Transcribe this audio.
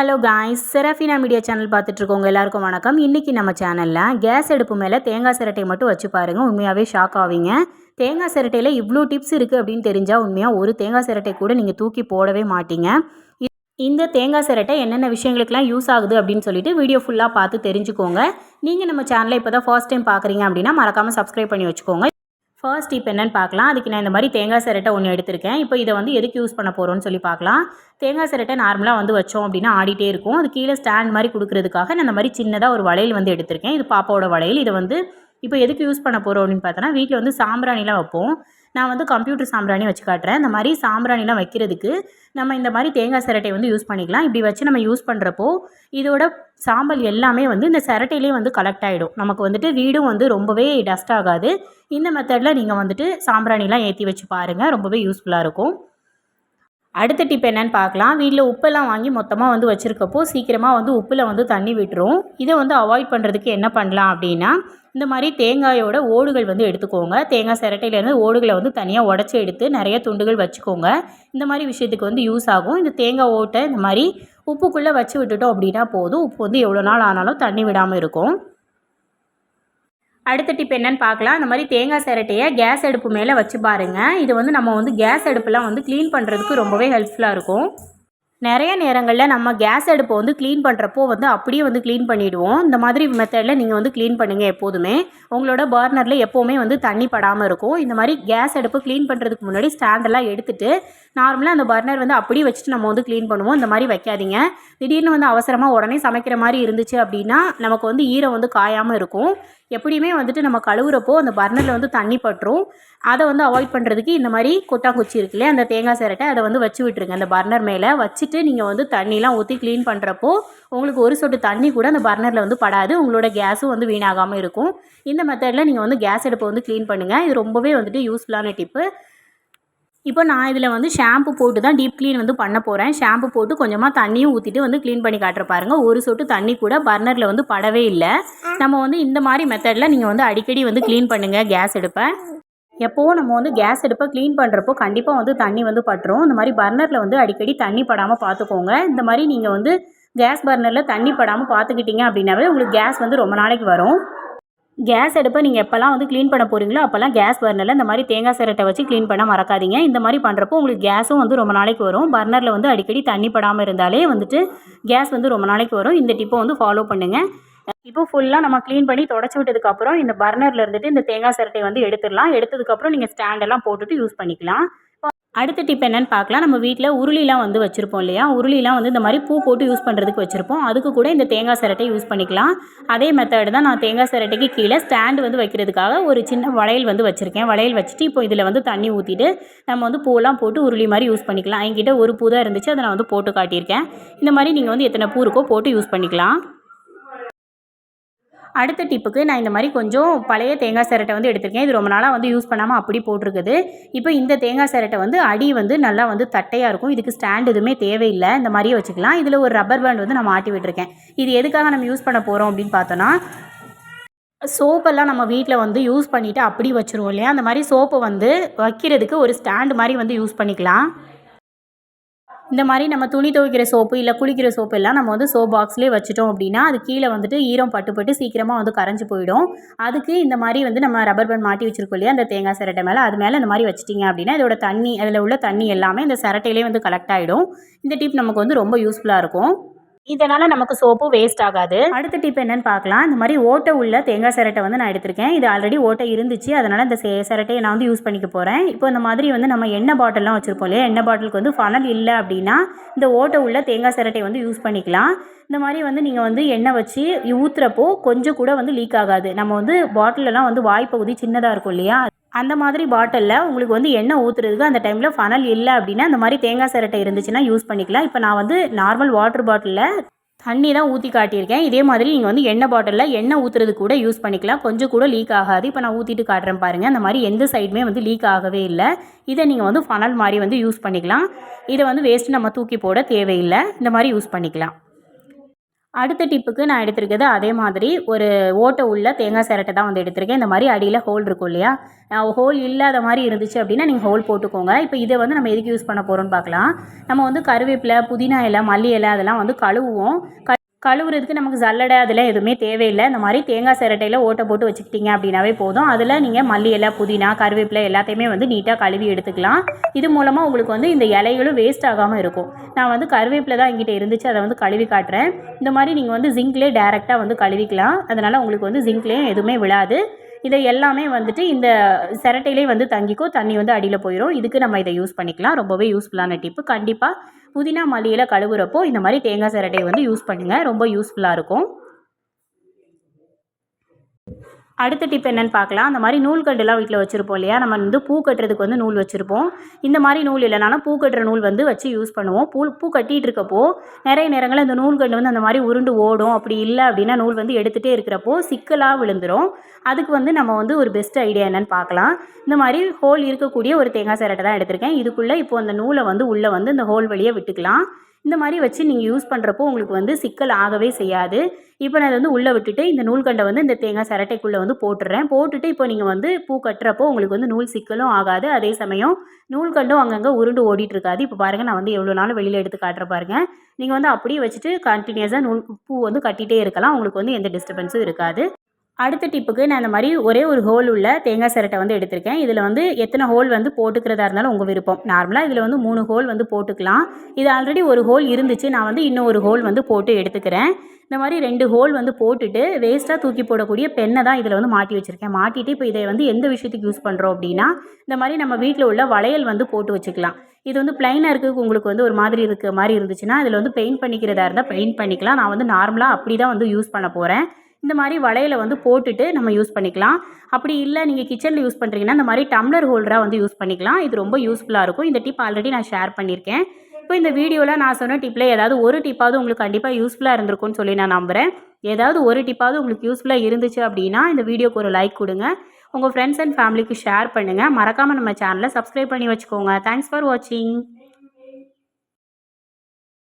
Hello guys Serafina media channel பார்த்துட்ருக்கோங்க எல்லாருக்கும் வணக்கம். இன்றைக்கி நம்ம சேனலில் கேஸ் அடுப்பு மேலே தேங்காய் சிரட்டை மட்டும் வச்சு பாருங்கள் உண்மையாகவே ஷாக் ஆவீங்க. தேங்காய் சிரட்டையில் இவ்வளோ டிப்ஸ் இருக்குது அப்படின்னு தெரிஞ்சால் உண்மையாக ஒரு தேங்காய் சிரட்டை கூட நீங்கள் தூக்கி போடவே மாட்டீங்க. இ- இந்த தேங்காய் சிரட்டை என்னென்ன விஷயங்களுக்கெல்லாம் யூஸ் ஆகுது அப்படின்னு சொல்லிட்டு வீடியோ ஃபுல்லாக பார்த்து தெரிஞ்சுக்கோங்க. நீங்கள் நம்ம சேனலை இப்போ தான் ஃபர்ஸ்ட் டைம் பார்க்குறீங்க அப்படின்னா மறக்காமல் சப்ஸ்கிரைப் பண்ணி வச்சுக்கோங்க. ஃபர்ஸ்ட் இப்போ என்னென்னு பார்க்கலாம். அதுக்கு நான் இந்த மாதிரி தேங்காய் சிரட்டை ஒன்று எடுத்திருக்கேன். இப்போ இதை வந்து எதுக்கு யூஸ் பண்ண போகிறோம்னு சொல்லி பார்க்கலாம். தேங்காய் சிரட்டை நார்மலாக வந்து வச்சோம் அப்படின்னா ஆடிட்டே இருக்கும். அது கீழே ஸ்டாண்ட் மாதிரி கொடுக்கறதுக்காக நான் இந்த மாதிரி சின்னதாக ஒரு வளையல் வந்து எடுத்திருக்கேன். இது பாப்பாவோட வளையல். இதை வந்து இப்போ எதுக்கு யூஸ் பண்ண போகிறோம் அப்படின்னு பார்த்தோன்னா வீட்டில் வந்து சாம்பிராணிலாம் வைப்போம். நான் வந்து கம்ப்யூட்டர் சாம்பிராணி வச்சு காட்டுறேன். இந்த மாதிரி சாம்பிராணிலாம் வைக்கிறதுக்கு நம்ம இந்த மாதிரி தேங்காய் சிரட்டை வந்து யூஸ் பண்ணிக்கலாம். இப்படி வச்சு நம்ம யூஸ் பண்ணுறப்போ இதோட சாம்பல் எல்லாமே வந்து இந்த சிரட்டையிலே வந்து கலெக்ட் ஆகிடும் நமக்கு வந்துட்டு வீடும் வந்து ரொம்பவே டஸ்ட் ஆகாது. இந்த மெத்தடில் நீங்கள் வந்துட்டு சாம்பிராணிலாம் ஏற்றி வச்சு பாருங்கள் ரொம்பவே யூஸ்ஃபுல்லாக இருக்கும். அடுத்த டிப் என்னன்னு பார்க்கலாம். வீட்டில் உப்பெல்லாம் வாங்கி மொத்தமாக வந்து வச்சுருக்கப்போ சீக்கிரமாக வந்து உப்பில் வந்து தண்ணி விட்டுரும். இதை வந்து அவாய்ட் பண்ணுறதுக்கு என்ன பண்ணலாம் அப்படின்னா இந்த மாதிரி தேங்காயோட ஓடுகள் வந்து எடுத்துக்கோங்க. தேங்காய் சிரட்டையிலேருந்து ஓடுகளை வந்து தனியாக உடச்சி எடுத்து நிறைய துண்டுகள் வச்சுக்கோங்க. இந்த மாதிரி விஷயத்துக்கு வந்து யூஸ் ஆகும். இந்த தேங்காய் ஓட்டை இந்த மாதிரி உப்புக்குள்ளே வச்சு விட்டுட்டோம் அப்படின்னா போதும். உப்பு வந்து எவ்வளோ நாள் ஆனாலும் தண்ணி விடாமல் இருக்கும். அடுத்த டிப் என்னன்னு பார்க்கலாம். இந்த மாதிரி தேங்காய் சிரட்டையை கேஸ் அடுப்பு மேலே வச்சு பாருங்கள் இது வந்து நம்ம வந்து கேஸ் அடுப்புலாம் வந்து க்ளீன் பண்ணுறதுக்கு ரொம்பவே ஹெல்ப்ஃபுல்லாக இருக்கும். நிறைய நேரங்களில் நம்ம கேஸ் அடுப்பை வந்து க்ளீன் பண்ணுறப்போ வந்து அப்படியே வந்து க்ளீன் பண்ணிவிடுவோம் இந்த மாதிரி மெத்தடில் நீங்கள் வந்து க்ளீன் பண்ணுங்கள் எப்போதுமே. உங்களோட பர்னரில் எப்போவுமே வந்து தண்ணி படாமல் இருக்கும். இந்த மாதிரி கேஸ் அடுப்பு க்ளீன் பண்ணுறதுக்கு முன்னாடி ஸ்டாண்டெல்லாம் எடுத்துட்டு நார்மலாக அந்த பர்னர் வந்து அப்படியே வச்சுட்டு நம்ம வந்து க்ளீன் பண்ணுவோம். இந்த மாதிரி வைக்காதீங்க. திடீர்னு வந்து அவசரமாக உடனே சமைக்கிற மாதிரி இருந்துச்சு அப்படின்னா நமக்கு வந்து ஈரம் வந்து காயாமல் இருக்கும். எப்படியுமே வந்துட்டு நம்ம கழுவுறப்போ அந்த பர்னரில் வந்து தண்ணி பட்டுரும். அதை வந்து அவாய்ட் பண்ணுறதுக்கு இந்த மாதிரி கொட்டாங்குச்சி இருக்குல்லையே அந்த தேங்காய் சிரட்டை அதை வந்து வச்சு விட்டுருங்க. அந்த பர்னர் மேலே வச்சு வச்சுட்டு நீங்கள் வந்து தண்ணிலாம் ஊற்றி க்ளீன் பண்ணுறப்போ உங்களுக்கு ஒரு சொட்டு தண்ணி கூட அந்த பர்னரில் வந்து படாது. உங்களோட கேஸும் வந்து வீணாகாமல் இருக்கும். இந்த மெத்தடில் நீங்கள் வந்து கேஸ் அடுப்பை வந்து க்ளீன் பண்ணுங்கள் இது ரொம்பவே வந்துட்டு யூஸ்ஃபுல்லான டிப்பு இப்போ நான் இதில் வந்து ஷாம்பு போட்டு தான் டீப் க்ளீன் வந்து பண்ண போகிறேன் ஷாம்பு போட்டு கொஞ்சமாக தண்ணியும் ஊற்றிட்டு வந்து க்ளீன் பண்ணி காட்டுற பாருங்க. ஒரு சொட்டு தண்ணி கூட பர்னரில் வந்து படவே இல்லை. நம்ம வந்து இந்த மாதிரி மெத்தடில் நீங்கள் வந்து அடிக்கடி வந்து க்ளீன் பண்ணுங்கள் கேஸ் எடுப்பேன் எப்போவும் நம்ம வந்து கேஸ் அடுப்பை க்ளீன் பண்ணுறப்போ கண்டிப்பாக வந்து தண்ணி வந்து பட்டுரும். இந்த மாதிரி பர்னரில் வந்து அடிக்கடி தண்ணி படாமல் பார்த்துக்கோங்க இந்த மாதிரி நீங்கள் வந்து கேஸ் பர்னரில் தண்ணி படாமல் பார்த்துக்கிட்டீங்க அப்படின்னாவே உங்களுக்கு கேஸ் வந்து ரொம்ப நாளைக்கு வரும். கேஸ் அடுப்பை நீங்கள் எப்போல்லாம் வந்து க்ளீன் பண்ண போகிறீங்களோ அப்போல்லாம் கேஸ் பர்னரில் இந்த மாதிரி தேங்காய் சிரட்டை வச்சு க்ளீன் பண்ண மறக்காதீங்க. இந்த மாதிரி பண்ணுறப்போ உங்களுக்கு கேஸும் வந்து ரொம்ப நாளைக்கு வரும். பர்னரில் வந்து அடிக்கடி தண்ணி படாமல் இருந்தாலே வந்துட்டு கேஸ் வந்து ரொம்ப நாளைக்கு வரும். இந்த டிப்பை வந்து ஃபாலோ பண்ணுங்கள் இப்போ ஃபுல்லாக நம்ம க்ளீன் பண்ணி தொடச்சி விட்டதுக்கப்புறம் இந்த பர்னரில் இருந்துட்டு இந்த தேங்காய் சிரட்டை வந்து எடுத்துடலாம். எடுத்ததுக்கப்புறம் நீங்கள் ஸ்டாண்டெல்லாம் போட்டுட்டு யூஸ் பண்ணிக்கலாம். இப்போ அடுத்த டிப் என்னென்னு பார்க்கலாம். நம்ம வீட்டில் உருளிலாம் வந்து வச்சுருப்போம் இல்லையா? உருளிலாம் வந்து இந்த மாதிரி பூ போட்டு யூஸ் பண்ணுறதுக்கு வச்சுருப்போம். அதுக்கு கூட இந்த தேங்காய் சிரட்டை யூஸ் பண்ணிக்கலாம். அதே மெத்தட் தான் நான் தேங்காய் சிரட்டைக்கு கீழே ஸ்டாண்டு வந்து வைக்கிறதுக்காக ஒரு சின்ன வளையல் வந்து வச்சுருக்கேன். வளையல் வச்சுட்டு இப்போ இதில் வந்து தண்ணி ஊற்றிட்டு நம்ம வந்து பூலாம் போட்டு உருளி மாதிரி யூஸ் பண்ணிக்கலாம். என்கிட்ட ஒரு பூ தான் இருந்துச்சு. அதை நான் வந்து போட்டு காட்டியிருக்கேன். இந்த மாதிரி நீங்கள் வந்து எத்தனை பூ இருக்கோ போட்டு யூஸ் பண்ணிக்கலாம். அடுத்த டிப்புக்கு நான் இந்த மாதிரி கொஞ்சம் பழைய தேங்காய் சிரட்டை வந்து எடுத்திருக்கேன். இது ரொம்ப நாளாக வந்து யூஸ் பண்ணாமல் அப்படி போட்டிருக்குது. இப்போ இந்த தேங்காய் சிரட்டை வந்து அடி வந்து நல்லா வந்து தட்டையாக இருக்கும். இதுக்கு ஸ்டாண்ட் எதுவுமே தேவையில்லை. இந்த மாதிரியே வச்சுக்கலாம். இதில் ஒரு ரப்பர் பேண்ட் வந்து நான் மாட்டி விட்டுருக்கேன். இது எதுக்காக நம்ம யூஸ் பண்ண போகிறோம் அப்படின்னு பார்த்தோன்னா சோப்பெல்லாம் நம்ம வீட்டில் வந்து யூஸ் பண்ணிவிட்டு அப்படி வச்சுருவோம் இல்லையா? அந்த மாதிரி சோப்பை வந்து வைக்கிறதுக்கு ஒரு ஸ்டாண்டு மாதிரி வந்து யூஸ் பண்ணிக்கலாம். இந்த மாதிரி நம்ம துணி துவைக்கிற சோப்பு இல்லை குளிக்கிற சோப்பு எல்லாம் நம்ம வந்து சோப் பாக்ஸ்லேயே வச்சுட்டோம் அப்படின்னா அது கீழே வந்துட்டு ஈரம் பட்டுப்பட்டு சீக்கிரமாக வந்து கரைஞ்சி போயிடும். அதுக்கு இந்த மாதிரி வந்து நம்ம ரப்பர் பேண்ட் மாட்டி வச்சிருக்கோம் இல்லையா அந்த தேங்காய் சிரட்டை மேலே. அது மேலே இந்த மாதிரி வச்சிட்டிங்க அப்படின்னா இதோட தண்ணி அதில் உள்ள தண்ணி எல்லாமே இந்த சிரட்டையிலே வந்து கலெக்ட் ஆகிடும் இந்த டிப் நமக்கு வந்து ரொம்ப யூஸ்ஃபுல்லாக இருக்கும். இதனால் நமக்கு சோப்பு வேஸ்ட் ஆகாது. அடுத்த டிப் என்னன்னு பார்க்கலாம். இந்த மாதிரி ஓட்டை உள்ள தேங்காய் சிரட்டை வந்து நான் எடுத்திருக்கேன். இது ஆல்ரெடி ஓட்டை இருந்துச்சு. அதனால் இந்த சிரட்டையை நான் வந்து யூஸ் பண்ணிக்க போகிறேன் இப்போ இந்த மாதிரி வந்து நம்ம எண்ணெய் பாட்டில்லாம் வச்சுருப்போம் இல்லையா? எண்ணெய் பாட்டிலுக்கு வந்து ஃபனல் இல்லை அப்படின்னா இந்த ஓட்டை உள்ள தேங்காய் சிரட்டை வந்து யூஸ் பண்ணிக்கலாம். இந்த மாதிரி வந்து நீங்கள் வந்து எண்ணெய் வச்சு ஊற்றுறப்போ கொஞ்சம் கூட வந்து லீக் ஆகாது. நம்ம வந்து பாட்டிலெல்லாம் வந்து வாய்ப்பகுதி சின்னதாக இருக்கும் இல்லையா? அந்த மாதிரி பாட்டிலில் உங்களுக்கு வந்து எண்ணெய் ஊற்றுறதுக்கு அந்த டைமில் ஃபனல் இல்லை அப்படின்னா அந்த மாதிரி தேங்காய் சிரட்டை இருந்துச்சுன்னா யூஸ் பண்ணிக்கலாம். இப்போ நான் வந்து நார்மல் வாட்டர் பாட்டிலில் தண்ணி தான் ஊற்றி காட்டியிருக்கேன். இதே மாதிரி நீங்கள் வந்து எண்ணெய் பாட்டிலில் எண்ணெய் ஊற்றுறது கூட யூஸ் பண்ணிக்கலாம். கொஞ்சம் கூட லீக் ஆகாது. இப்போ நான் ஊற்றிட்டு காட்டுறேன் பாருங்கள் அந்த மாதிரி எந்த சைடுமே வந்து லீக் ஆகவே இல்லை. இதை நீங்கள் வந்து ஃபனல் மாதிரி வந்து யூஸ் பண்ணிக்கலாம். இதை வந்து வேஸ்ட்டு நம்ம தூக்கி போட தேவையில்லை. இந்த மாதிரி யூஸ் பண்ணிக்கலாம். அடுத்த டிப்புக்கு நான் எடுத்திருக்கிறது அதே மாதிரி ஒரு ஓட்டை உள்ள தேங்காய் சிரட்டை தான் வந்து எடுத்திருக்கேன். இந்த மாதிரி அடியில் ஹோல் இருக்கும் இல்லையா? ஹோல் இல்லாத மாதிரி இருந்துச்சு அப்படின்னா நீங்கள் ஹோல் போட்டுக்கோங்க. இப்போ இதை வந்து நம்ம எதுக்கு யூஸ் பண்ண போகிறோம்னு பார்க்கலாம். நம்ம வந்து கருவேப்பிலை புதினா இலை மல்லி இலை அதெல்லாம் வந்து கழுவுவோம். க கழுவுறதுக்கு நமக்கு ஜல்லடை அதெல்லாம் எதுவுமே தேவையில்லை. இந்த மாதிரி தேங்காய் சிரட்டையில் ஓட்டை போட்டு வச்சுக்கிட்டீங்க அப்படின்னாவே போதும். அதில் நீங்கள் மல்லி இலை புதினா கருவேப்பிலை எல்லாத்தையுமே வந்து நீட்டாக கழுவி எடுத்துக்கலாம். இது மூலமாக உங்களுக்கு வந்து இந்த இலைகளும் வேஸ்ட் ஆகாமல் இருக்கும். நான் வந்து கருவேப்பிலை தான் என்கிட்ட இருந்துச்சு. அதை வந்து கழுவி காட்டுறேன். இந்த மாதிரி நீங்கள் வந்து ஜிங்க்லேயே டேரெக்டாக வந்து கழுவிக்கலாம். அதனால் உங்களுக்கு வந்து ஜிங்க்லேயும் எதுவுமே விழாது. இதை எல்லாமே வந்துட்டு இந்த சிரட்டையிலே வந்து தங்கிக்கும் தண்ணி வந்து அடியில் போயிடும் இதுக்கு நம்ம இதை யூஸ் பண்ணிக்கலாம். ரொம்பவே யூஸ்ஃபுல்லான டிப்பு கண்டிப்பாக புதினா மல்லியில் கழுவுறப்போ இந்த மாதிரி தேங்காய் சிரட்டையை வந்து யூஸ் பண்ணுங்கள் ரொம்ப யூஸ்ஃபுல்லாக இருக்கும். அடுத்த டிப் என்னென்னு பார்க்கலாம். அந்த மாதிரி நூல் கண்டுலாம் வீட்டில் வச்சுருப்போம் இல்லையா? நம்ம வந்து பூ கட்டுறதுக்கு வந்து நூல் வச்சுருப்போம். இந்த மாதிரி நூல் இல்லைனாலும் பூ கட்டுற நூல் வந்து வச்சு யூஸ் பண்ணுவோம். பூ பூ கட்டிகிட்டு இருக்கப்போ நிறைய நேரங்களில் இந்த நூல் கண்டு வந்து அந்த மாதிரி உருண்டு ஓடும். அப்படி இல்லை அப்படின்னா நூல் வந்து எடுத்துகிட்டே இருக்கிறப்போ சிக்கலாக விழுந்துடும் அதுக்கு வந்து நம்ம வந்து ஒரு பெஸ்ட் ஐடியா என்னென்னு பார்க்கலாம். இந்த மாதிரி ஹோல் இருக்கக்கூடிய ஒரு தேங்காய் சிரட்டை தான் எடுத்திருக்கேன். இதுக்குள்ளே இப்போ அந்த நூலை வந்து உள்ளே வந்து இந்த ஹோல் வழியை விட்டுக்கலாம். இந்த மாதிரி வச்சு நீங்கள் யூஸ் பண்ணுறப்போ உங்களுக்கு வந்து சிக்கல் ஆகவே செய்யாது. இப்போ நான் அதை வந்து உள்ளே விட்டுட்டு இந்த நூல்கண்டை வந்து இந்த தேங்காய் சிரட்டைக்குள்ளே வந்து போட்டுடுறேன் போட்டுட்டு இப்போ நீங்கள் வந்து பூ கட்டுறப்போ உங்களுக்கு வந்து நூல் சிக்கலும் ஆகாது. அதே சமயம் நூல்கண்டும் அங்கங்கே உருண்டு ஓடிட்டுருக்காது. இப்போ பாருங்கள் நான் வந்து எவ்வளோ நாள் வெளியில் எடுத்து காட்டுற பாருங்க. நீங்கள் வந்து அப்படியே வச்சுட்டு கண்டினியூஸாக நூல் பூ வந்து கட்டிகிட்டே இருக்கலாம். உங்களுக்கு வந்து எந்த டிஸ்டர்பன்ஸும் இருக்காது. அடுத்த டிப்புக்கு நான் இந்த மாதிரி ஒரே ஒரு ஹோல் உள்ள தேங்காய் சிரட்டை வந்து எடுத்திருக்கேன். இதில் வந்து எத்தனை ஹோல் வந்து போட்டுக்கிறதா இருந்தாலும் உங்கள் விருப்பம். நார்மலாக இதில் வந்து மூணு ஹோல் வந்து போட்டுக்கலாம். இது ஆல்ரெடி ஒரு ஹோல் இருந்துச்சு. நான் வந்து இன்னும் ஒரு ஹோல் வந்து போட்டு எடுத்துக்கிறேன். இந்த மாதிரி ரெண்டு ஹோல் வந்து போட்டுட்டு வேஸ்ட்டாக தூக்கி போடக்கூடிய பெண்ணை தான் இதில் வந்து மாட்டி வச்சுருக்கேன். மாட்டிட்டு இப்போ இதை வந்து எந்த விஷயத்துக்கு யூஸ் பண்ணுறோம் அப்படின்னா இந்த மாதிரி நம்ம வீட்டில் உள்ள வளையல் வந்து போட்டு வச்சுக்கலாம். இது வந்து பிளைனாக இருக்குது உங்களுக்கு வந்து ஒரு மாதிரி இருக்க மாதிரி இருந்துச்சுன்னா இதில் வந்து பெயிண்ட் பண்ணிக்கிறதா இருந்தால் பெயிண்ட் பண்ணிக்கலாம். நான் வந்து நார்மலாக அப்படி தான் வந்து யூஸ் பண்ண போகிறேன் இந்த மாதிரி வளையலை வந்து போட்டுட்டு நம்ம யூஸ் பண்ணிக்கலாம். அப்படி இல்லை நீங்கள் கிச்சனில் யூஸ் பண்ணுறீங்கன்னா இந்த மாதிரி டம்ளர் ஹோல்டராக வந்து யூஸ் பண்ணிக்கலாம். இது ரொம்ப யூஸ்ஃபுல்லாக இருக்கும். இந்த டிப் ஆல்ரெடி நான் ஷேர் பண்ணியிருக்கேன். இப்போ இந்த வீடியோவில் நான் சொன்ன டிப்பில் ஏதாவது ஒரு டிப்பாவது உங்களுக்கு கண்டிப்பாக யூஸ்ஃபுல்லாக இருந்திருக்கும்னு சொல்லி நான் நம்புகிறேன் ஏதாவது ஒரு டிப்பாவது உங்களுக்கு யூஸ்ஃபுல்லாக இருந்துச்சு அப்படின்னா இந்த வீடியோக்கு ஒரு லைக் கொடுங்க. உங்கள் ஃப்ரெண்ட்ஸ் அண்ட் ஃபேமிலிக்கு ஷேர் பண்ணுங்கள் மறக்காமல் நம்ம சேனலை சப்ஸ்கிரைப் பண்ணி வச்சுக்கோங்க. தேங்க்ஸ் ஃபார் வாட்சிங்